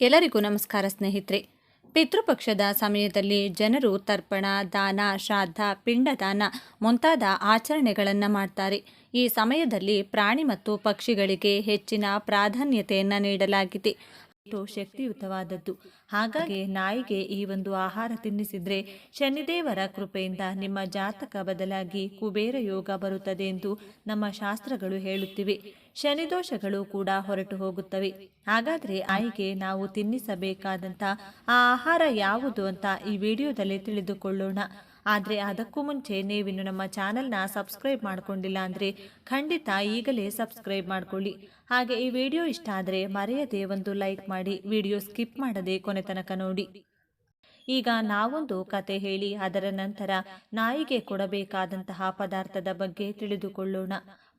ಎಲ್ಲರಿಗೂ ನಮಸ್ಕಾರ ಸ್ನೇಹಿತರೆ. ಪಿತೃಪಕ್ಷದ ಸಮಯದಲ್ಲಿ ಜನರು ತರ್ಪಣ, ದಾನ, ಶ್ರಾದ್ದ, ಪಿಂಡದಾನ ಮುಂತಾದ ಆಚರಣೆಗಳನ್ನು ಮಾಡ್ತಾರೆ. ಈ ಸಮಯದಲ್ಲಿ ಪ್ರಾಣಿ ಮತ್ತು ಪಕ್ಷಿಗಳಿಗೆ ಹೆಚ್ಚಿನ ಪ್ರಾಧಾನ್ಯತೆಯನ್ನು ನೀಡಲಾಗಿದೆ. ಶಕ್ತಿಯುತವಾದದ್ದು. ಹಾಗಾಗಿ ನಾಯಿಗೆ ಈ ಒಂದು ಆಹಾರ ತಿನ್ನಿಸಿದ್ರೆ ಶನಿದೇವರ ಕೃಪೆಯಿಂದ ನಿಮ್ಮ ಜಾತಕ ಬದಲಾಗಿ ಕುಬೇರ ಯೋಗ ಬರುತ್ತದೆ ಎಂದು ನಮ್ಮ ಶಾಸ್ತ್ರಗಳು ಹೇಳುತ್ತಿವೆ. ಶನಿದೋಷಗಳು ಕೂಡ ಹೊರಟು ಹೋಗುತ್ತವೆ. ಹಾಗಾದರೆ ಆಯ್ಕೆ ನಾವು ತಿನ್ನಿಸಬೇಕಾದಂಥ ಆ ಆಹಾರ ಯಾವುದು ಅಂತ ಈ ವಿಡಿಯೋದಲ್ಲಿ ತಿಳಿದುಕೊಳ್ಳೋಣ. ಆದರೆ ಅದಕ್ಕೂ ಮುಂಚೆ ನೀವಿನ್ನು ನಮ್ಮ ಚಾನಲ್ನ ಸಬ್ಸ್ಕ್ರೈಬ್ ಮಾಡಿಕೊಂಡಿಲ್ಲ ಅಂದರೆ ಖಂಡಿತ ಈಗಲೇ ಸಬ್ಸ್ಕ್ರೈಬ್ ಮಾಡಿಕೊಳ್ಳಿ. ಹಾಗೆ ಈ ವಿಡಿಯೋ ಇಷ್ಟ ಆದರೆ ಮರೆಯದೆ ಒಂದು ಲೈಕ್ ಮಾಡಿ, ವಿಡಿಯೋ ಸ್ಕಿಪ್ ಮಾಡದೆ ಕೊನೆ ತನಕ ನೋಡಿ. ಈಗ ನಾವೊಂದು ಕತೆ ಹೇಳಿ ಅದರ ನಂತರ ನಾಯಿಗೆ ಕೊಡಬೇಕಾದಂತಹ ಪದಾರ್ಥದ ಬಗ್ಗೆ ತಿಳಿದುಕೊಳ್ಳೋಣ.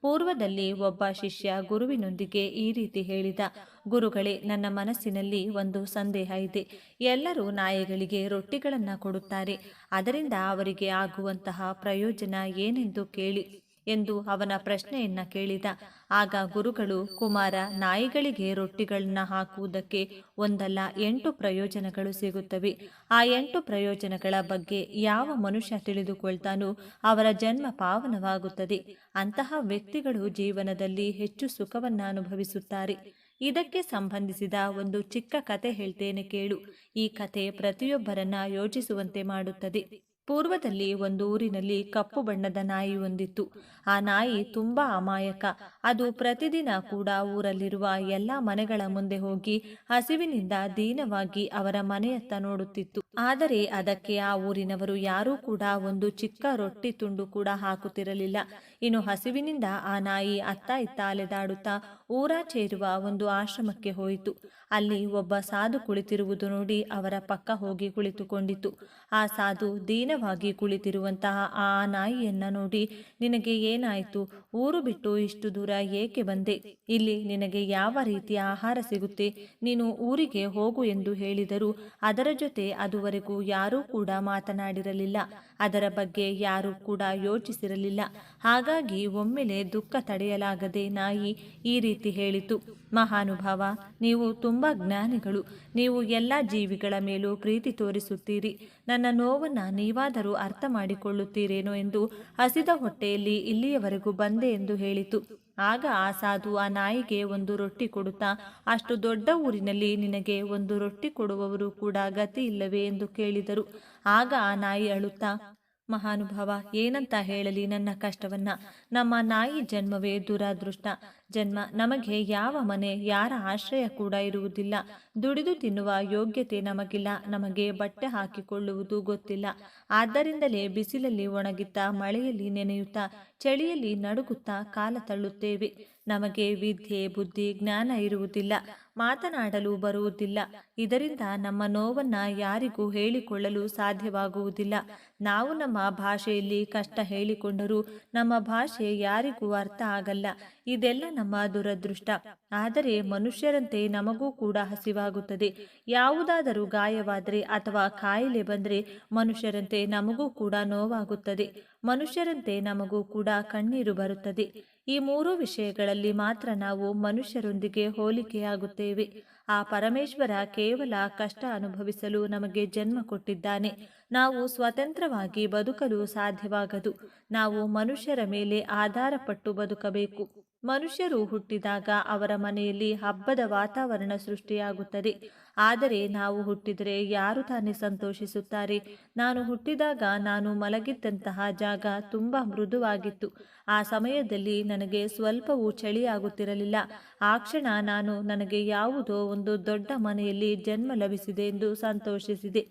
ಪೂರ್ವದಲ್ಲಿ ಒಬ್ಬ ಶಿಷ್ಯ ಗುರುವಿನೊಂದಿಗೆ ಈ ರೀತಿ ಹೇಳಿದ, ಗುರುಗಳೇ, ನನ್ನ ಮನಸ್ಸಿನಲ್ಲಿ ಒಂದು ಸಂದೇಹ ಇದೆ. ಎಲ್ಲರೂ ನಾಯಿಗಳಿಗೆ ರೊಟ್ಟಿಗಳನ್ನು ಕೊಡುತ್ತಾರೆ. ಅದರಿಂದ ಅವರಿಗೆ ಆಗುವಂತಹ ಪ್ರಯೋಜನ ಏನೆಂದು ಕೇಳಿ. ಎಂದು ಅವನ ಪ್ರಶ್ನೆಯನ್ನ ಕೇಳಿದ. ಆಗ ಗುರುಗಳು, ಕುಮಾರ, ನಾಯಿಗಳಿಗೆ ರೊಟ್ಟಿಗಳನ್ನ ಹಾಕುವುದಕ್ಕೆ ಒಂದಲ್ಲ, ಎಂಟು ಪ್ರಯೋಜನಗಳು ಸಿಗುತ್ತವೆ. ಆ ಎಂಟು ಪ್ರಯೋಜನಗಳ ಬಗ್ಗೆ ಯಾವ ಮನುಷ್ಯ ತಿಳಿದುಕೊಳ್ತಾನೋ ಅವರ ಜನ್ಮ ಪಾವನವಾಗುತ್ತದೆ. ಅಂತಹ ವ್ಯಕ್ತಿಗಳು ಜೀವನದಲ್ಲಿ ಹೆಚ್ಚು ಸುಖವನ್ನು ಅನುಭವಿಸುತ್ತಾರೆ. ಇದಕ್ಕೆ ಸಂಬಂಧಿಸಿದ ಒಂದು ಚಿಕ್ಕ ಕತೆ ಹೇಳ್ತೇನೆ ಕೇಳು. ಈ ಕತೆ ಪ್ರತಿಯೊಬ್ಬರನ್ನ ಯೋಚಿಸುವಂತೆ ಮಾಡುತ್ತದೆ. ಪೂರ್ವದಲ್ಲಿ ಒಂದು ಊರಿನಲ್ಲಿ ಕಪ್ಪು ಬಣ್ಣದ ನಾಯಿ ಒಂದಿತ್ತು. ಆ ನಾಯಿ ತುಂಬಾ ಅಮಾಯಕ. ಅದು ಪ್ರತಿದಿನ ಕೂಡ ಊರಲ್ಲಿರುವ ಎಲ್ಲ ಮನೆಗಳ ಮುಂದೆ ಹೋಗಿ ಹಸಿವಿನಿಂದ ದೀನವಾಗಿ ಅವರ ಮನೆಯತ್ತ ನೋಡುತ್ತಿತ್ತು. ಆದರೆ ಅದಕ್ಕೆ ಆ ಊರಿನವರು ಯಾರೂ ಕೂಡ ಒಂದು ಚಿಕ್ಕ ರೊಟ್ಟಿ ತುಂಡು ಕೂಡ ಹಾಕುತ್ತಿರಲಿಲ್ಲ. ಇನ್ನು ಹಸಿವಿನಿಂದ ಆ ನಾಯಿ ಅತ್ತ ಇತ್ತ ಅಲೆದಾಡುತ್ತಾ ಊರಾಚೆ ಇರುವ ಒಂದು ಆಶ್ರಮಕ್ಕೆ ಹೋಯಿತು. ಅಲ್ಲಿ ಒಬ್ಬ ಸಾಧು ಕುಳಿತಿರುವುದು ನೋಡಿ ಅವರ ಪಕ್ಕ ಹೋಗಿ ಕುಳಿತುಕೊಂಡಿತು. ಆ ಸಾಧು ದೀನವಾಗಿ ಕುಳಿತಿರುವಂತಹ ಆ ನಾಯಿಯನ್ನ ನೋಡಿ, ನಿನಗೆ ಏನಾಯಿತು? ಊರು ಬಿಟ್ಟು ಇಷ್ಟು ದೂರ ಏಕೆ ಬಂದೆ? ಇಲ್ಲಿ ನಿನಗೆ ಯಾವ ರೀತಿಯ ಆಹಾರ ಸಿಗುತ್ತೆ? ನೀನು ಊರಿಗೆ ಹೋಗು ಎಂದು ಹೇಳಿದರು ಅದರ ಜೊತೆ ಅದುವರೆಗೂ ಯಾರೂ ಕೂಡ ಮಾತನಾಡಿರಲಿಲ್ಲ. ಅದರ ಬಗ್ಗೆ ಯಾರೂ ಕೂಡ ಯೋಚಿಸಿರಲಿಲ್ಲ. ಹಾಗಾಗಿ ಒಮ್ಮೆಲೆ ದುಃಖ ತಡೆಯಲಾಗದೆ ನಾಯಿ ಈ ರೀತಿ ಹೇಳಿತು. ಮಹಾನುಭಾವ, ನೀವು ತುಂಬ ಜ್ಞಾನಿಗಳು. ನೀವು ಎಲ್ಲ ಜೀವಿಗಳ ಮೇಲೂ ಪ್ರೀತಿ ತೋರಿಸುತ್ತೀರಿ. ನನ್ನ ನೋವನ್ನು ನೀವಾದರೂ ಅರ್ಥ ಮಾಡಿಕೊಳ್ಳುತ್ತೀರೇನೋ ಎಂದು ಹಸಿದ ಹೊಟ್ಟೆಯಲ್ಲಿ ಇಲ್ಲಿಯವರೆಗೂ ಬಂದೆ ಎಂದು ಹೇಳಿತು. ಆಗ ಆ ಸಾಧು ಆ ನಾಯಿಗೆ ಒಂದು ರೊಟ್ಟಿ ಕೊಡುತ್ತಾ, ಅಷ್ಟು ದೊಡ್ಡ ಊರಿನಲ್ಲಿ ನಿನಗೆ ಒಂದು ರೊಟ್ಟಿ ಕೊಡುವವರು ಕೂಡ ಗತಿ ಇಲ್ಲವೇ ಎಂದು ಕೇಳಿದರು. ಆಗ ಆ ನಾಯಿ ಅಳುತ್ತಾ, ಮಹಾನುಭಾವ, ಏನಂತ ಹೇಳಲಿ ನನ್ನ ಕಷ್ಟವನ್ನ. ನಮ್ಮ ನಾಯಿ ಜನ್ಮವೇ ದುರಾದೃಷ್ಟ. ಜನ್ಮ ನಮಗೆ ಯಾವ ಮನೆ, ಯಾರ ಆಶ್ರಯ ಕೂಡ ಇರುವುದಿಲ್ಲ. ದುಡಿದು ತಿನ್ನುವ ಯೋಗ್ಯತೆ ನಮಗಿಲ್ಲ, ನಮಗೆ ಬಟ್ಟೆ ಹಾಕಿಕೊಳ್ಳುವುದು ಗೊತ್ತಿಲ್ಲ. ಆದ್ದರಿಂದಲೇ ಬಿಸಿಲಲ್ಲಿ ಒಣಗುತ್ತಾ ಮಳೆಯಲ್ಲಿ ನೆನೆಯುತ್ತಾ, ಚಳಿಯಲ್ಲಿ ನಡುಗುತ್ತಾ ಕಾಲ ತಳ್ಳುತ್ತೇವೆ. ನಮಗೆ ವಿದ್ಯೆ, ಬುದ್ಧಿ, ಜ್ಞಾನ ಇರುವುದಿಲ್ಲ, ಮಾತನಾಡಲು ಬರುವುದಿಲ್ಲ. ಇದರಿಂದ ನಮ್ಮ ನೋವನ್ನ ಯಾರಿಗೂ ಹೇಳಿಕೊಳ್ಳಲು ಸಾಧ್ಯವಾಗುವುದಿಲ್ಲ. ನಾವು ನಮ್ಮ ಭಾಷೆಯಲ್ಲಿ ಕಷ್ಟ ಹೇಳಿಕೊಂಡರೂ ನಮ್ಮ ಭಾಷೆ ಯಾರಿಗೂ ಅರ್ಥ ಆಗಲ್ಲ. ಇದೆಲ್ಲ ನಮ್ಮ ದುರದೃಷ್ಟ. ಆದರೆ ಮನುಷ್ಯರಂತೆ ನಮಗೂ ಕೂಡ ಹಸಿವಾಗುತ್ತದೆ. ಯಾವುದಾದರೂ ಗಾಯವಾದರೆ ಅಥವಾ ಕಾಯಿಲೆ ಬಂದರೆ ಮನುಷ್ಯರಂತೆ ನಮಗೂ ಕೂಡ ನೋವಾಗುತ್ತದೆ. ಮನುಷ್ಯರಂತೆ ನಮಗೂ ಕೂಡ ಕಣ್ಣೀರು ಬರುತ್ತದೆ. ಈ ಮೂರು ವಿಷಯಗಳಲ್ಲಿ ಮಾತ್ರ ನಾವು ಮನುಷ್ಯರೊಂದಿಗೆ ಹೋಲಿಕೆಯಾಗುತ್ತೇವೆ. ಆ ಪರಮೇಶ್ವರ ಕೇವಲ ಕಷ್ಟ ಅನುಭವಿಸಲು ನಮಗೆ ಜನ್ಮ ಕೊಟ್ಟಿದ್ದಾನೆ. ನಾವು ಸ್ವತಂತ್ರವಾಗಿ ಬದುಕಲು ಸಾಧ್ಯವಾಗದು. ನಾವು ಮನುಷ್ಯರ ಮೇಲೆ ಆಧಾರಪಟ್ಟು ಬದುಕಬೇಕು. ಮನುಷ್ಯರು ಹುಟ್ಟಿದಾಗ ಅವರ ಮನೆಯಲ್ಲಿ ಹಬ್ಬದ ವಾತಾವರಣ ಸೃಷ್ಟಿಯಾಗುತ್ತದೆ. ಆದರೆ ನಾವು ಹುಟ್ಟಿದರೆ ಯಾರು ತಾನೇ ಸಂತೋಷಿಸುತ್ತಾರೆ? ನಾನು ಹುಟ್ಟಿದಾಗ ನಾನು ಮಲಗಿದ್ದಂತಹ ಜಾಗ ತುಂಬ ಮೃದುವಾಗಿತ್ತು. ಆ ಸಮಯದಲ್ಲಿ ನನಗೆ ಸ್ವಲ್ಪವೂ ಚಳಿಯಾಗುತ್ತಿರಲಿಲ್ಲ. ಆ ಕ್ಷಣ ನಾನು ನನಗೆ ಯಾವುದೋ ಒಂದು ದೊಡ್ಡ ಮನೆಯಲ್ಲಿ ಜನ್ಮ ಲಭಿಸಿದೆ ಎಂದು ಸಂತೋಷಿಸಿದೆ.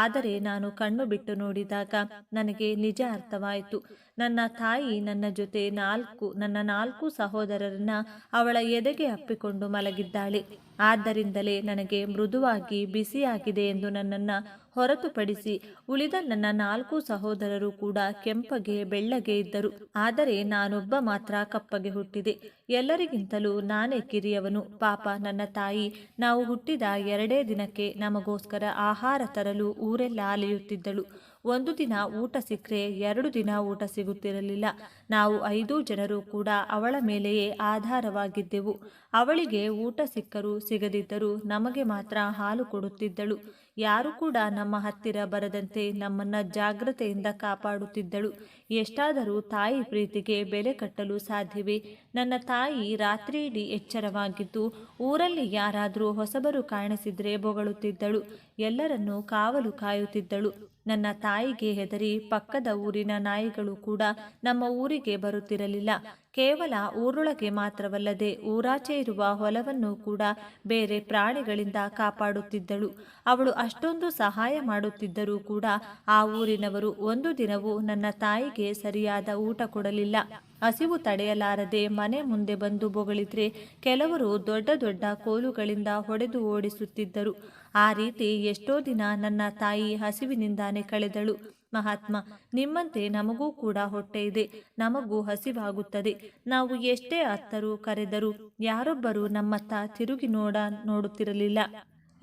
ಆದರೆ ನಾನು ಕಣ್ಣು ಬಿಟ್ಟು ನೋಡಿದಾಗ ನನಗೆ ನಿಜ ಅರ್ಥವಾಯಿತು. ನನ್ನ ತಾಯಿ ನನ್ನ ಜೊತೆ ನಾಲ್ಕು, ನನ್ನ ನಾಲ್ಕು ಸಹೋದರರನ್ನ ಅವಳ ಎದೆಗೆ ಅಪ್ಪಿಕೊಂಡು ಮಲಗಿದ್ದಾಳೆ. ಆದ್ದರಿಂದಲೇ ನನಗೆ ಮೃದುವಾಗಿ ಬಿಸಿಯಾಗಿದೆ ಎಂದು ನನ್ನನ್ನು ಹೊರತುಪಡಿಸಿ ಉಳಿದ ನನ್ನ ನಾಲ್ಕು ಸಹೋದರರು ಕೂಡ ಕೆಂಪಗೆ, ಬೆಳ್ಳಗೆ ಇದ್ದರು. ಆದರೆ ನಾನೊಬ್ಬ ಮಾತ್ರ ಕಪ್ಪಗೆ ಹುಟ್ಟಿದೆ. ಎಲ್ಲರಿಗಿಂತಲೂ ನಾನೇ ಕಿರಿಯವನು. ಪಾಪ ನನ್ನ ತಾಯಿ, ನಾವು ಹುಟ್ಟಿದ ಎರಡೇ ದಿನಕ್ಕೆ ನಮಗೋಸ್ಕರ ಆಹಾರ ತರಲು ಊರೆಲ್ಲ ಅಲೆಯುತ್ತಿದ್ದಳು. ಒಂದು ದಿನ ಊಟ ಸಿಕ್ಕರೆ ಎರಡು ದಿನ ಊಟ ಸಿಗುತ್ತಿರಲಿಲ್ಲ. ನಾವು ಐದು ಜನರು ಕೂಡ ಅವಳ ಮೇಲೆಯೇ ಆಧಾರವಾಗಿದ್ದೆವು. ಅವಳಿಗೆ ಊಟ ಸಿಕ್ಕರೂ ಸಿಗದಿದ್ದರೂ ನಮಗೆ ಮಾತ್ರ ಹಾಲು ಕೊಡುತ್ತಿದ್ದಳು. ಯಾರು ಕೂಡ ನಮ್ಮ ಹತ್ತಿರ ಬರದಂತೆ ನಮ್ಮನ್ನ ಜಾಗ್ರತೆಯಿಂದ ಕಾಪಾಡುತ್ತಿದ್ದಳು. ಎಷ್ಟಾದರೂ ತಾಯಿ ಪ್ರೀತಿಗೆ ಬೆಲೆ ಕಟ್ಟಲು ಸಾಧ್ಯವೇ? ನನ್ನ ತಾಯಿ ರಾತ್ರಿಯಿಡೀ ಎಚ್ಚರವಾಗಿದ್ದು, ಊರಲ್ಲಿ ಯಾರಾದರೂ ಹೊಸಬರು ಕಾಣಿಸಿದ್ರೆ ಬೊಗಳುತ್ತಿದ್ದಳು. ಎಲ್ಲರನ್ನೂ ಕಾವಲು ಕಾಯುತ್ತಿದ್ದಳು. ನನ್ನ ತಾಯಿಗೆ ಹೆದರಿ ಪಕ್ಕದ ಊರಿನ ನಾಯಿಗಳು ಕೂಡ ನಮ್ಮ ಊರಿಗೆ ಬರುತ್ತಿರಲಿಲ್ಲ. ಕೇವಲ ಊರೊಳಗೆ ಮಾತ್ರವಲ್ಲದೆ ಊರಾಚೆ ಇರುವ ಹೊಲವನ್ನು ಕೂಡ ಬೇರೆ ಪ್ರಾಣಿಗಳಿಂದ ಕಾಪಾಡುತ್ತಿದ್ದಳು. ಅವಳು ಅಷ್ಟೊಂದು ಸಹಾಯ ಮಾಡುತ್ತಿದ್ದರೂ ಕೂಡ ಆ ಊರಿನವರು ಒಂದು ದಿನವೂ ನನ್ನ ತಾಯಿಗೆ ಸರಿಯಾದ ಊಟ ಕೊಡಲಿಲ್ಲ. ಹಸಿವು ತಡೆಯಲಾರದೆ ಮನೆ ಮುಂದೆ ಬಂದು ಬೊಗಳಿದ್ರೆ ಕೆಲವರು ದೊಡ್ಡ ದೊಡ್ಡ ಕೋಲುಗಳಿಂದ ಹೊಡೆದು ಓಡಿಸುತ್ತಿದ್ದರು. ಆ ರೀತಿ ಎಷ್ಟೋ ದಿನ ನನ್ನ ತಾಯಿ ಹಸಿವಿನಿಂದಾನೆ ಕಳೆದಳು. ಮಹಾತ್ಮ, ನಿಮ್ಮಂತೆ ನಮಗೂ ಕೂಡ ಹೊಟ್ಟೆ ಇದೆ. ನಮಗೂ ಹಸಿವಾಗುತ್ತದೆ. ನಾವು ಎಷ್ಟೇ ಅತ್ತರೂ ಕರೆದರೂ ಯಾರೊಬ್ಬರೂ ನಮ್ಮತ್ತ ತಿರುಗಿ ನೋಡ ನೋಡುತ್ತಿರಲಿಲ್ಲ.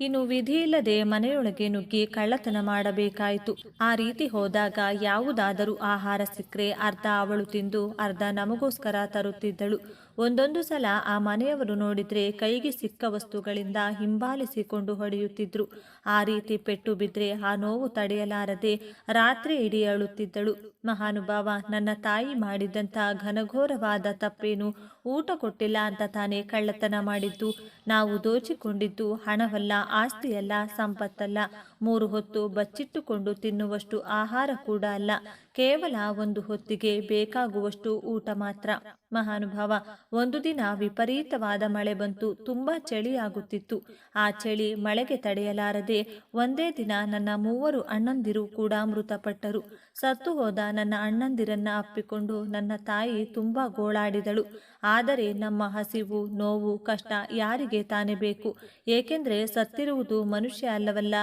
ಇನ್ನು ವಿಧಿಯಿಲ್ಲದೆ ಮನೆಯೊಳಗೆ ನುಗ್ಗಿ ಕಳ್ಳತನ ಮಾಡಬೇಕಾಯಿತು. ಆ ರೀತಿ ಹೋದಾಗ ಯಾವುದಾದರೂ ಆಹಾರ ಸಿಕ್ಕರೆ ಅರ್ಧ ಅವಳು ತಿಂದು ಅರ್ಧ ನಮಗೋಸ್ಕರ ತರುತ್ತಿದ್ದಳು. ಒಂದೊಂದು ಸಲ ಆ ಮನೆಯವರು ನೋಡಿದ್ರೆ ಕೈಗೆ ಸಿಕ್ಕ ವಸ್ತುಗಳಿಂದ ಹಿಂಬಾಲಿಸಿಕೊಂಡು ಹೊಡೆಯುತ್ತಿದ್ರು. ಆ ರೀತಿ ಪೆಟ್ಟು ಬಿದ್ರೆ ಆ ನೋವು ತಡೆಯಲಾರದೆ ರಾತ್ರಿ ಇಡೀ ಅಳುತ್ತಿದ್ದಳು. ಮಹಾನುಭಾವ, ನನ್ನ ತಾಯಿ ಮಾಡಿದಂಥ ಘನಘೋರವಾದ ತಪ್ಪೇನು ಊಟ ಕೊಟ್ಟಿಲ್ಲ ಅಂತ ತಾನೇ ಕಳ್ಳತನ ಮಾಡಿದ್ದು. ನಾವು ದೋಚಿಕೊಂಡಿದ್ದು ಹಣವಲ್ಲ, ಆಸ್ತಿಯಲ್ಲ, ಸಂಪತ್ತಲ್ಲ. ಮೂರು ಹೊತ್ತು ಬಚ್ಚಿಟ್ಟುಕೊಂಡು ತಿನ್ನುವಷ್ಟು ಆಹಾರ ಕೂಡ ಅಲ್ಲ. ಕೇವಲ ಒಂದು ಹೊತ್ತಿಗೆ ಬೇಕಾಗುವಷ್ಟು ಊಟ ಮಾತ್ರ. ಮಹಾನುಭಾವ, ಒಂದು ದಿನ ವಿಪರೀತವಾದ ಮಳೆ ಬಂತು. ತುಂಬಾ ಚಳಿಯಾಗುತ್ತಿತ್ತು. ಆ ಚಳಿ ಮಳೆಗೆ ತಡೆಯಲಾರದೆ ಒಂದೇ ದಿನ ನನ್ನ ಮೂವರು ಅಣ್ಣಂದಿರು ಕೂಡ ಮೃತಪಟ್ಟರು. ಸತ್ತು ಹೋದ ನನ್ನ ಅಣ್ಣಂದಿರನ್ನ ಅಪ್ಪಿಕೊಂಡು ನನ್ನ ತಾಯಿ ತುಂಬಾ ಗೋಳಾಡಿದಳು. ಆದರೆ ನಮ್ಮ ಹಸಿವು, ನೋವು, ಕಷ್ಟ ಯಾರಿಗೆ ತಾನೇ ಬೇಕು? ಏಕೆಂದರೆ ಸತ್ತಿರುವುದು ಮನುಷ್ಯ ಅಲ್ಲವಲ್ಲ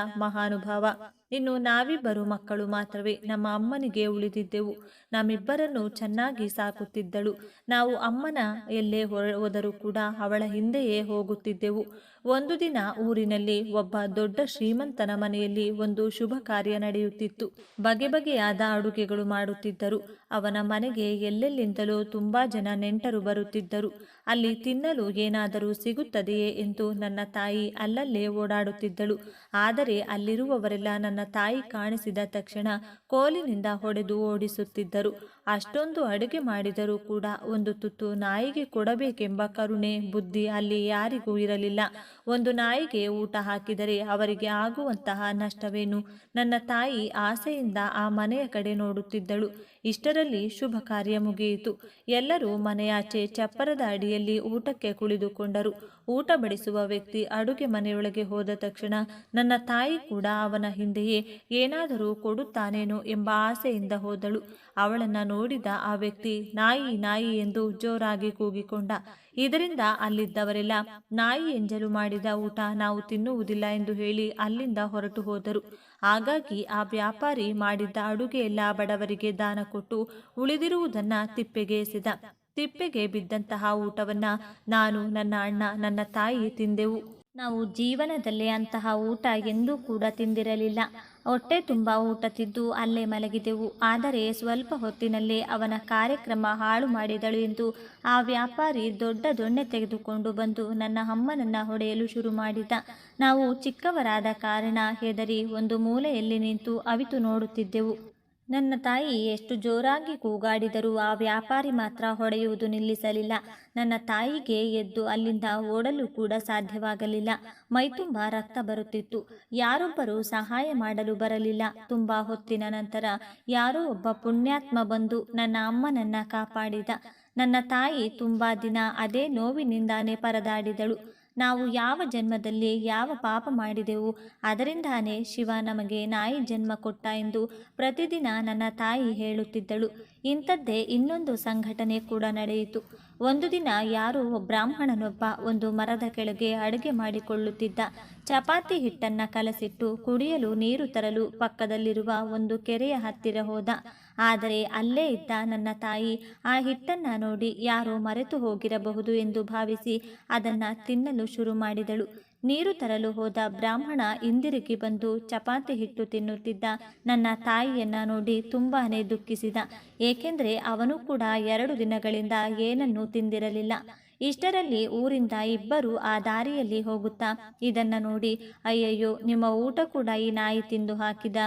ಮಹಾನುಭಾವ ಇನ್ನು ನಾವಿಬ್ಬರು ಮಕ್ಕಳು ಮಾತ್ರವೇ ನಮ್ಮ ಅಮ್ಮನಿಗೆ ಉಳಿದಿದ್ದೆವು. ನಮ್ಮಿಬ್ಬರನ್ನು ಚೆನ್ನಾಗಿ ಸಾಕುತ್ತಿದ್ದಳು. ನಾವು ಅಮ್ಮನ ಎಲ್ಲೇ ಹೋದರೂ ಕೂಡ ಅವಳ ಹಿಂದೆಯೇ ಹೋಗುತ್ತಿದ್ದೆವು. ಒಂದು ದಿನ ಊರಿನಲ್ಲಿ ಒಬ್ಬ ದೊಡ್ಡ ಶ್ರೀಮಂತನ ಮನೆಯಲ್ಲಿ ಒಂದು ಶುಭ ಕಾರ್ಯ ನಡೆಯುತ್ತಿತ್ತು. ಬಗೆ ಬಗೆಯಾದ ಅಡುಗೆಗಳು ಮಾಡುತ್ತಿದ್ದರು. ಅವನ ಮನೆಗೆ ಎಲ್ಲೆಲ್ಲಿಂದಲೂ ತುಂಬಾ ಜನ ನೆಂಟರು ಬರುತ್ತಿದ್ದರು. ಅಲ್ಲಿ ತಿನ್ನಲು ಏನಾದರೂ ಸಿಗುತ್ತದೆಯೇ ಎಂದು ನನ್ನ ತಾಯಿ ಅಲ್ಲಲ್ಲೇ ಓಡಾಡುತ್ತಿದ್ದಳು. ಆದರೆ ಅಲ್ಲಿರುವವರೆಲ್ಲ ನನ್ನ ತಾಯಿ ಕಾಣಿಸಿದ ತಕ್ಷಣ ಕೋಲಿನಿಂದ ಹೊಡೆದು ಓಡಿಸುತ್ತಿದ್ದರು. ಅಷ್ಟೊಂದು ಅಡುಗೆ ಮಾಡಿದರೂ ಕೂಡ ಒಂದು ತುತ್ತು ನಾಯಿಗೆ ಕೊಡಬೇಕೆಂಬ ಕರುಣೆ, ಬುದ್ಧಿ ಅಲ್ಲಿ ಯಾರಿಗೂ ಇರಲಿಲ್ಲ. ಒಂದು ನಾಯಿಗೆ ಊಟ ಹಾಕಿದರೆ ಅವರಿಗೆ ಆಗುವಂತಹ ನಷ್ಟವೇನು? ನನ್ನ ತಾಯಿ ಆಸೆಯಿಂದ ಆ ಮನೆಯ ಕಡೆ ನೋಡುತ್ತಿದ್ದಳು. ಇಷ್ಟರಲ್ಲಿ ಶುಭ ಕಾರ್ಯ ಮುಗಿಯಿತು. ಎಲ್ಲರೂ ಮನೆಯಾಚೆ ಚಪ್ಪರದ ಅಡಿಯಲ್ಲಿ ಊಟಕ್ಕೆ ಕುಳಿದುಕೊಂಡರು ಊಟ ಬಡಿಸುವ ವ್ಯಕ್ತಿ ಅಡುಗೆ ಮನೆಯೊಳಗೆ ಹೋದ ತಕ್ಷಣ ನನ್ನ ತಾಯಿ ಕೂಡ ಅವನ ಹಿಂದೆಯೇ ಏನಾದರೂ ಕೊಡುತ್ತಾನೇನೋ ಎಂಬ ಆಸೆಯಿಂದ ಹೋದಳು. ಅವಳನ್ನ ನೋಡಿದ ಆ ವ್ಯಕ್ತಿ, ನಾಯಿ ನಾಯಿ ಎಂದು ಜೋರಾಗಿ ಕೂಗಿಕೊಂಡ. ಇದರಿಂದ ಅಲ್ಲಿದ್ದವರೆಲ್ಲ, ನಾಯಿ ಎಂಜಲು ಮಾಡಿದ ಊಟ ನಾವು ತಿನ್ನುವುದಿಲ್ಲ ಎಂದು ಹೇಳಿ ಅಲ್ಲಿಂದ ಹೊರಟು ಹೋದರು. ಹಾಗಾಗಿ ಆ ವ್ಯಾಪಾರಿ ಮಾಡಿದ್ದ ಅಡುಗೆ ಎಲ್ಲ ಬಡವರಿಗೆ ದಾನ ಕೊಟ್ಟು ಉಳಿದಿರುವುದನ್ನ ತಿಪ್ಪೆಗೆ ಎಸೆದ. ತಿಪ್ಪೆಗೆ ಬಿದ್ದಂತಹ ಊಟವನ್ನ, ನಾನು, ನನ್ನ ಅಣ್ಣ, ನನ್ನ ತಾಯಿ ತಿಂದೆವು. ನಾವು ಜೀವನದಲ್ಲಿ ಅಂತಹ ಊಟ ಎಂದೂ ಕೂಡ ತಿಂದಿರಲಿಲ್ಲ. ಹೊಟ್ಟೆ ತುಂಬ ಊಟ ತಿದ್ದು ಅಲ್ಲೇ ಮಲಗಿದೆವು. ಆದರೆ ಸ್ವಲ್ಪ ಹೊತ್ತಿನಲ್ಲೇ ಅವನ ಕಾರ್ಯಕ್ರಮ ಹಾಳು ಮಾಡಿದಳು ಎಂದು ಆ ವ್ಯಾಪಾರಿ ದೊಡ್ಡ ದೊಣ್ಣೆ ತೆಗೆದುಕೊಂಡು ಬಂದು ನನ್ನ ಅಮ್ಮನನ್ನ ಹೊಡೆಯಲು ಶುರು ಮಾಡಿದ. ನಾವು ಚಿಕ್ಕವರಾದ ಕಾರಣ ಹೆದರಿ ಒಂದು ಮೂಲೆಯಲ್ಲಿ ನಿಂತು ಅವಿತು ನೋಡುತ್ತಿದ್ದೆವು. ನನ್ನ ತಾಯಿ ಎಷ್ಟು ಜೋರಾಗಿ ಕೂಗಾಡಿದರೂ ಆ ವ್ಯಾಪಾರಿ ಮಾತ್ರ ಹೊಡೆಯುವುದು ನಿಲ್ಲಿಸಲಿಲ್ಲ. ನನ್ನ ತಾಯಿಗೆ ಎದ್ದು ಅಲ್ಲಿಂದ ಓಡಲು ಕೂಡ ಸಾಧ್ಯವಾಗಲಿಲ್ಲ. ಮೈತುಂಬ ರಕ್ತ ಬರುತ್ತಿತ್ತು. ಯಾರೊಬ್ಬರು ಸಹಾಯ ಮಾಡಲು ಬರಲಿಲ್ಲ. ತುಂಬ ಹೊತ್ತಿನ ನಂತರ ಯಾರೋ ಒಬ್ಬ ಪುಣ್ಯಾತ್ಮ ಬಂದು ನನ್ನ ಅಮ್ಮನನ್ನ ಕಾಪಾಡಿದ. ನನ್ನ ತಾಯಿ ತುಂಬ ದಿನ ಅದೇ ನೋವಿನಿಂದಾನೇ ಪರದಾಡಿದಳು. ನಾವು ಯಾವ ಜನ್ಮದಲ್ಲಿ ಯಾವ ಪಾಪ ಮಾಡಿದೆವು, ಅದರಿಂದಾನೇ ಶಿವ ನಮಗೆ ನಾಯಿ ಜನ್ಮ ಕೊಟ್ಟ ಎಂದು ಪ್ರತಿದಿನ ನನ್ನ ತಾಯಿ ಹೇಳುತ್ತಿದ್ದಳು. ಇಂಥದ್ದೇ ಇನ್ನೊಂದು ಸಂಘಟನೆ ಕೂಡ ನಡೆಯಿತು. ಒಂದು ದಿನ ಯಾರೋ ಬ್ರಾಹ್ಮಣನೊಬ್ಬ ಒಂದು ಮರದ ಕೆಳಗೆ ಅಡುಗೆ ಮಾಡಿಕೊಳ್ಳುತ್ತಿದ್ದ. ಚಪಾತಿ ಹಿಟ್ಟನ್ನು ಕಲಸಿಟ್ಟು ಕುಡಿಯಲು ನೀರು ತರಲು ಪಕ್ಕದಲ್ಲಿರುವ ಒಂದು ಕೆರೆಯ ಹತ್ತಿರ ಹೋದ. ಆದರೆ ಅಲ್ಲೇ ಇದ್ದ ನನ್ನ ತಾಯಿ ಆ ಹಿಟ್ಟನ್ನ ನೋಡಿ ಯಾರೋ ಮರೆತು ಹೋಗಿರಬಹುದು ಎಂದು ಭಾವಿಸಿ ಅದನ್ನ ತಿನ್ನಲು ಶುರು ಮಾಡಿದಳು. ನೀರು ತರಲು ಹೋದ ಬ್ರಾಹ್ಮಣ ಹಿಂದಿರುಗಿ ಬಂದು ಚಪಾತಿ ಹಿಟ್ಟು ತಿನ್ನುತ್ತಿದ್ದ ನನ್ನ ತಾಯಿಯನ್ನ ನೋಡಿ ತುಂಬಾನೇ ದುಃಖಿಸಿದ. ಏಕೆಂದರೆ ಅವನು ಕೂಡ ಎರಡು ದಿನಗಳಿಂದ ಏನನ್ನೂ ತಿಂದಿರಲಿಲ್ಲ. ಇಷ್ಟರಲ್ಲಿ ಊರಿಂದ ಇಬ್ಬರು ಆ ದಾರಿಯಲ್ಲಿ ಹೋಗುತ್ತಾ ಇದನ್ನ ನೋಡಿ, ಅಯ್ಯಯ್ಯೋ, ನಿಮ್ಮ ಊಟ ಕೂಡ ಈ ನಾಯಿ ತಿಂದು ಹಾಕಿದ.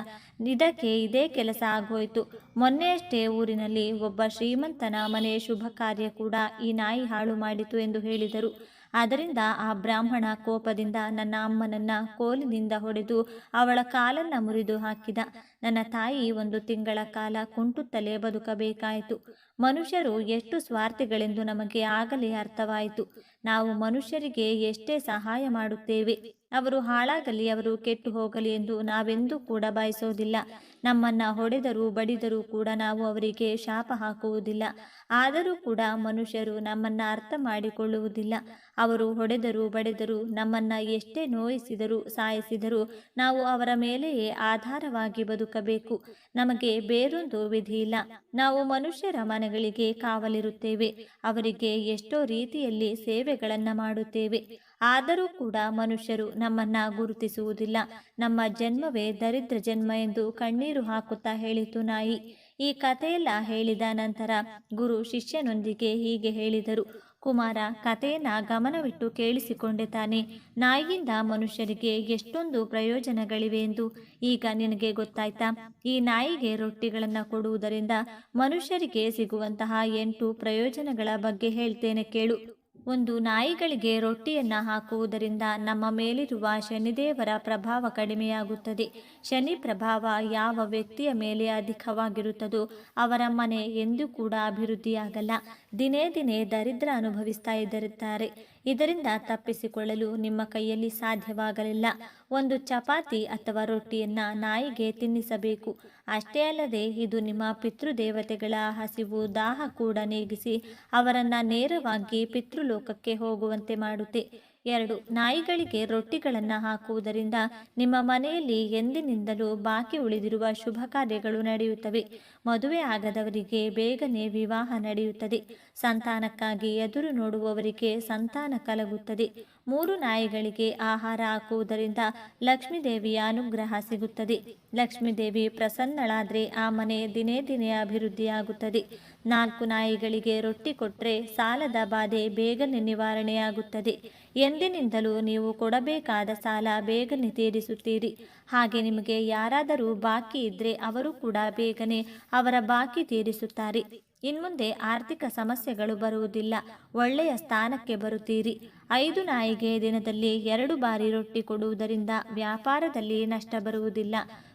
ಇದಕ್ಕೆ ಇದೇ ಕೆಲಸ ಆಗೋಯ್ತು. ಮೊನ್ನೆಯಷ್ಟೇ ಊರಿನಲ್ಲಿ ಒಬ್ಬ ಶ್ರೀಮಂತನ ಮನೆ ಶುಭ ಕಾರ್ಯ ಕೂಡ ಈ ನಾಯಿ ಹಾಳು ಮಾಡಿತು ಎಂದು ಹೇಳಿದರು. ಆದ್ದರಿಂದ ಆ ಬ್ರಾಹ್ಮಣ ಕೋಪದಿಂದ ನನ್ನ ಅಮ್ಮನನ್ನ ಕೋಲಿನಿಂದ ಹೊಡೆದು ಅವಳ ಕಾಲನ್ನ ಮುರಿದು ಹಾಕಿದ. ನನ್ನ ತಾಯಿ ಒಂದು ತಿಂಗಳ ಕಾಲ ಕುಂಟುತ್ತಲೇ ಬದುಕಬೇಕಾಯಿತು. ಮನುಷ್ಯರು ಎಷ್ಟು ಸ್ವಾರ್ಥಿಗಳೆಂದು ನಮಗೆ ಆಗಲೇ ಅರ್ಥವಾಯಿತು. ನಾವು ಮನುಷ್ಯರಿಗೆ ಎಷ್ಟೇ ಸಹಾಯ ಮಾಡುತ್ತೇವೆ. ಅವರು ಹಾಳಾಗಲಿ, ಅವರು ಕೆಟ್ಟು ಹೋಗಲಿ ಎಂದು ನಾವೆಂದೂ ಕೂಡ ಬಯಸೋದಿಲ್ಲ. ನಮ್ಮನ್ನ ಹೊಡೆದರೂ ಬಡಿದರೂ ಕೂಡ ನಾವು ಅವರಿಗೆ ಶಾಪ ಹಾಕುವುದಿಲ್ಲ. ಆದರೂ ಕೂಡ ಮನುಷ್ಯರು ನಮ್ಮನ್ನ ಅರ್ಥ ಮಾಡಿಕೊಳ್ಳುವುದಿಲ್ಲ. ಅವರು ಹೊಡೆದರು ಬಡೆದರು, ನಮ್ಮನ್ನ ಎಷ್ಟೇ ನೋಯಿಸಿದರೂ, ಸಾಯಿಸಿದರೂ ನಾವು ಅವರ ಮೇಲೆಯೇ ಆಧಾರವಾಗಿ ಬದುಕಬೇಕು. ನಮಗೆ ಬೇರೊಂದು ವಿಧಿ ಇಲ್ಲ ನಾವು ಮನುಷ್ಯರ ಮನೆಗಳಿಗೆ ಕಾವಲಿರುತ್ತೇವೆ. ಅವರಿಗೆ ಎಷ್ಟೋ ರೀತಿಯಲ್ಲಿ ಸೇವೆಗಳನ್ನು ಮಾಡುತ್ತೇವೆ. ಆದರೂ ಕೂಡ ಮನುಷ್ಯರು ನಮ್ಮನ್ನ ಗುರುತಿಸುವುದಿಲ್ಲ. ನಮ್ಮ ಜನ್ಮವೇ ದರಿದ್ರ ಜನ್ಮ ಎಂದು ಕಣ್ಣೀರು ಹಾಕುತ್ತಾ ಹೇಳಿತು ನಾಯಿ. ಈ ಕಥೆಯೆಲ್ಲ ಹೇಳಿದ ನಂತರ ಗುರು ಶಿಷ್ಯನೊಂದಿಗೆ ಹೀಗೆ ಹೇಳಿದರು. ಕುಮಾರ, ಕಥೆಯನ್ನ ಗಮನವಿಟ್ಟು ಕೇಳಿಸಿಕೊಂಡೆ ತಾನೆ. ನಾಯಿಯಿಂದ ಮನುಷ್ಯರಿಗೆ ಎಷ್ಟೊಂದು ಪ್ರಯೋಜನಗಳಿವೆ ಎಂದು ಈಗ ನಿನಗೆ ಗೊತ್ತಾಯ್ತಾ? ಈ ನಾಯಿಗೆ ರೊಟ್ಟಿಗಳನ್ನು ಕೊಡುವುದರಿಂದ ಮನುಷ್ಯರಿಗೆ ಸಿಗುವಂತಹ ಎಂಟು ಪ್ರಯೋಜನಗಳ ಬಗ್ಗೆ ಹೇಳ್ತೇನೆ ಕೇಳು. ಒಂದು ನಾಯಿಗಳಿಗೆ ರೊಟ್ಟಿಯನ್ನು ಹಾಕುವುದರಿಂದ ನಮ್ಮ ಮೇಲಿರುವ ಶನಿದೇವರ ಪ್ರಭಾವ ಕಡಿಮೆಯಾಗುತ್ತದೆ. ಶನಿ ಪ್ರಭಾವ ಯಾವ ವ್ಯಕ್ತಿಯ ಮೇಲೆ ಅಧಿಕವಾಗಿರುತ್ತದೋ ಅವರ ಮನೆ ಎಂದೂ ಕೂಡ ಅಭಿವೃದ್ಧಿಯಾಗಲ್ಲ. ದಿನೇ ದಿನೇ ದರಿದ್ರ ಅನುಭವಿಸ್ತಾ ಇದ್ದಿರುತ್ತಾರೆ. ಇದರಿಂದ ತಪ್ಪಿಸಿಕೊಳ್ಳಲು ನಿಮ್ಮ ಕೈಯಲ್ಲಿ ಸಾಧ್ಯವಾಗಲಿಲ್ಲ. ಒಂದು ಚಪಾತಿ ಅಥವಾ ರೊಟ್ಟಿಯನ್ನ ನಾಯಿಗೆ ತಿನ್ನಿಸಬೇಕು. ಅಷ್ಟೇ ಅಲ್ಲದೆ ಇದು ನಿಮ್ಮ ಪಿತೃದೇವತೆಗಳ ಹಸಿವು ದಾಹ ಕೂಡ ನೀಗಿಸಿ ಅವರನ್ನ ನೇರವಾಗಿ ಪಿತೃಲೋಕಕ್ಕೆ ಹೋಗುವಂತೆ ಮಾಡುತ್ತೆ. ಎರಡು, ನಾಯಿಗಳಿಗೆ ರೊಟ್ಟಿಗಳನ್ನು ಹಾಕುವುದರಿಂದ ನಿಮ್ಮ ಮನೆಯಲ್ಲಿ ಎಂದಿನಿಂದಲೂ ಬಾಕಿ ಉಳಿದಿರುವ ಶುಭ ಕಾರ್ಯಗಳು ನಡೆಯುತ್ತವೆ. ಮದುವೆ ಆಗದವರಿಗೆ ಬೇಗನೆ ವಿವಾಹ ನಡೆಯುತ್ತದೆ. ಸಂತಾನಕ್ಕಾಗಿ ಎದುರು ನೋಡುವವರಿಗೆ ಸಂತಾನ ಕಲಗುತ್ತದೆ. ಮೂರು ನಾಯಿಗಳಿಗೆ ಆಹಾರ ಹಾಕುವುದರಿಂದ ಲಕ್ಷ್ಮೀದೇವಿಯ ಅನುಗ್ರಹ ಸಿಗುತ್ತದೆ. ಲಕ್ಷ್ಮೀದೇವಿ ಪ್ರಸನ್ನಳಾದ್ರೆ ಆ ಮನೆ ದಿನೇ ದಿನೇ ಅಭಿವೃದ್ಧಿಯಾಗುತ್ತದೆ. ನಾಲ್ಕು ನಾಯಿಗಳಿಗೆ ರೊಟ್ಟಿ ಕೊಟ್ಟರೆ ಸಾಲದ ಬಾಧೆ ಬೇಗನೆ ನಿವಾರಣೆಯಾಗುತ್ತದೆ. ಎಂದಿನಿಂದಲೂ ನೀವು ಕೊಡಬೇಕಾದ ಸಾಲ ಬೇಗನೆ ತೀರಿಸುತ್ತೀರಿ. ಹಾಗೆ ನಿಮಗೆ ಯಾರಾದರೂ ಬಾಕಿ ಇದ್ದರೆ ಅವರು ಕೂಡ ಬೇಗನೆ ಅವರ ಬಾಕಿ ತೀರಿಸುತ್ತಾರೆ. ಇನ್ಮುಂದೆ ಆರ್ಥಿಕ ಸಮಸ್ಯೆಗಳು ಬರುವುದಿಲ್ಲ. ಒಳ್ಳೆಯ ಸ್ಥಾನಕ್ಕೆ ಬರುತ್ತೀರಿ. ಐದು ನಾಯಿಗೆ ದಿನದಲ್ಲಿ ಎರಡು ಬಾರಿ ರೊಟ್ಟಿ ಕೊಡುವುದರಿಂದ ವ್ಯಾಪಾರದಲ್ಲಿ ನಷ್ಟ ಬರುವುದಿಲ್ಲ.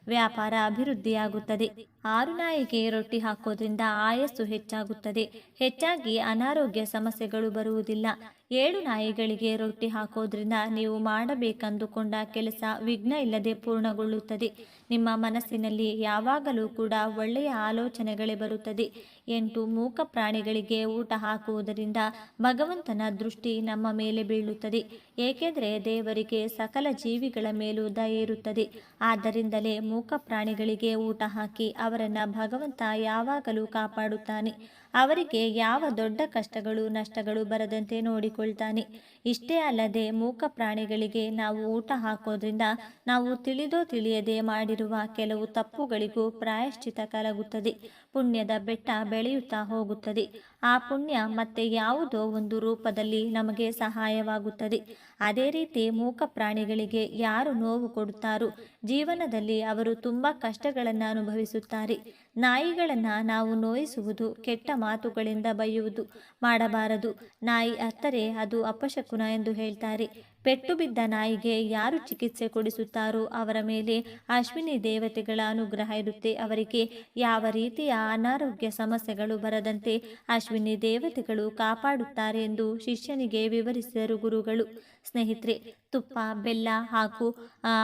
ವ್ಯಾಪಾರ ಅಭಿವೃದ್ಧಿಯಾಗುತ್ತದೆ. ಆರು ನಾಯಿಗೆ ರೊಟ್ಟಿ ಹಾಕೋದ್ರಿಂದ ಆಯಸ್ಸು ಹೆಚ್ಚಾಗುತ್ತದೆ. ಹೆಚ್ಚಾಗಿ ಅನಾರೋಗ್ಯ ಸಮಸ್ಯೆಗಳು ಬರುವುದಿಲ್ಲ. ಏಳು ನಾಯಿಗಳಿಗೆ ರೊಟ್ಟಿ ಹಾಕೋದ್ರಿಂದ ನೀವು ಮಾಡಬೇಕಂದುಕೊಂಡ ಕೆಲಸ ವಿಘ್ನ ಇಲ್ಲದೆ ಪೂರ್ಣಗೊಳ್ಳುತ್ತದೆ. ನಿಮ್ಮ ಮನಸ್ಸಿನಲ್ಲಿ ಯಾವಾಗಲೂ ಕೂಡ ಒಳ್ಳೆಯ ಆಲೋಚನೆಗಳೇ ಬರುತ್ತದೆ. ಎಂಟು, ಮೂಕ ಪ್ರಾಣಿಗಳಿಗೆ ಊಟ ಹಾಕುವುದರಿಂದ ಭಗವಂತನ ದೃಷ್ಟಿ ನಮ್ಮ ಮೇಲೆ ಬೀಳುತ್ತದೆ. ಏಕೆಂದರೆ ದೇವರಿಗೆ ಸಕಲ ಜೀವಿಗಳ ಮೇಲೂ ದಯ ಇರುತ್ತದೆ. ಆದ್ದರಿಂದಲೇ ಪ್ರಾಣಿಗಳಿಗೆ ಊಟ ಹಾಕಿ ಅವರನ್ನು ಭಗವಂತ ಯಾವಾಗಲೂ ಕಾಪಾಡುತ್ತಾನೆ. ಅವರಿಗೆ ಯಾವ ದೊಡ್ಡ ಕಷ್ಟಗಳು, ನಷ್ಟಗಳು ಬರದಂತೆ ನೋಡಿಕೊಳ್ತಾನೆ. ಇಷ್ಟೇ ಅಲ್ಲದೆ ಮೂಕ ಪ್ರಾಣಿಗಳಿಗೆ ನಾವು ಊಟ ಹಾಕೋದ್ರಿಂದ ನಾವು ತಿಳಿದೋ ತಿಳಿಯದೆ ಮಾಡಿರುವ ಕೆಲವು ತಪ್ಪುಗಳಿಗೂ ಪ್ರಾಯಶ್ಚಿತ ಕಲಗುತ್ತದೆ. ಪುಣ್ಯದ ಬೆಟ್ಟ ಬೆಳೆಯುತ್ತಾ ಹೋಗುತ್ತದೆ. ಆ ಪುಣ್ಯ ಮತ್ತೆ ಯಾವುದೋ ಒಂದು ರೂಪದಲ್ಲಿ ನಮಗೆ ಸಹಾಯವಾಗುತ್ತದೆ. ಅದೇ ರೀತಿ ಮೂಕ ಪ್ರಾಣಿಗಳಿಗೆ ಯಾರು ನೋವು ಕೊಡುತ್ತಾರೋ ಜೀವನದಲ್ಲಿ ಅವರು ತುಂಬ ಕಷ್ಟಗಳನ್ನು ಅನುಭವಿಸುತ್ತಾರೆ. ನಾಯಿಗಳನ್ನು ನಾವು ನೋಯಿಸುವುದು ಕೆಟ್ಟ ಮಾತುಗಳಿಂದ ಬೈಯುವುದು ಮಾಡಬಾರದು. ನಾಯಿ ಅತ್ತರೆ ಅದು ಅಪಶಕುನ ಎಂದು ಹೇಳ್ತಾರೆ. ಪೆಟ್ಟು ಬಿದ್ದ ನಾಯಿಗೆ ಯಾರು ಚಿಕಿತ್ಸೆ ಕೊಡಿಸುತ್ತಾರೋ ಅವರ ಮೇಲೆ ಅಶ್ವಿನಿ ದೇವತೆಗಳ ಅನುಗ್ರಹ ಇರುತ್ತೆ. ಅವರಿಗೆ ಯಾವ ರೀತಿಯ ಅನಾರೋಗ್ಯ ಸಮಸ್ಯೆಗಳು ಬರದಂತೆ ಅಶ್ವಿನಿ ದೇವತೆಗಳು ಕಾಪಾಡುತ್ತಾರೆ ಎಂದು ಶಿಷ್ಯನಿಗೆ ವಿವರಿಸಿದರು ಗುರುಗಳು. ಸ್ನೇಹಿತರೆ, ತುಪ್ಪ, ಬೆಲ್ಲ ಹಾಗೂ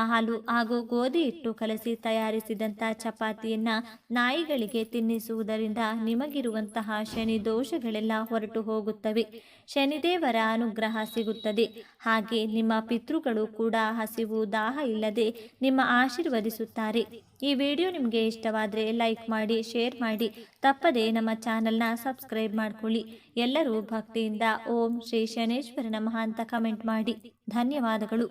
ಹಾಲು ಹಾಗೂ ಗೋಧಿ ಹಿಟ್ಟು ಕಲಸಿ ತಯಾರಿಸಿದಂಥ ಚಪಾತಿಯನ್ನು ನಾಯಿಗಳಿಗೆ ತಿನ್ನಿಸುವುದರಿಂದ ನಿಮಗಿರುವಂತಹ ಶನಿ ದೋಷಗಳೆಲ್ಲ ಹೊರಟು ಹೋಗುತ್ತವೆ. ಶನಿದೇವರ ಅನುಗ್ರಹ ಸಿಗುತ್ತದೆ. ಹಾಗೆ ನಿಮ್ಮ ಪಿತೃಗಳು ಕೂಡ ಹಸಿವು, ದಾಹ ಇಲ್ಲದೆ ನಿಮ್ಮ ಆಶೀರ್ವದಿಸುತ್ತಾರೆ. ಈ ವಿಡಿಯೋ ನಿಮಗೆ ಇಷ್ಟವಾದರೆ ಲೈಕ್ ಮಾಡಿ, ಶೇರ್ ಮಾಡಿ. ತಪ್ಪದೆ ನಮ್ಮ ಚಾನಲ್ನ ಸಬ್ಸ್ಕ್ರೈಬ್ ಮಾಡ್ಕೊಳ್ಳಿ. ಎಲ್ಲರೂ ಭಕ್ತಿಯಿಂದ ಓಂ ಶ್ರೀ ಶನೇಶ್ವರ ನಮಃ ಅಂತ ಕಮೆಂಟ್ ಮಾಡಿ. ಧನ್ಯವಾದಗಳು.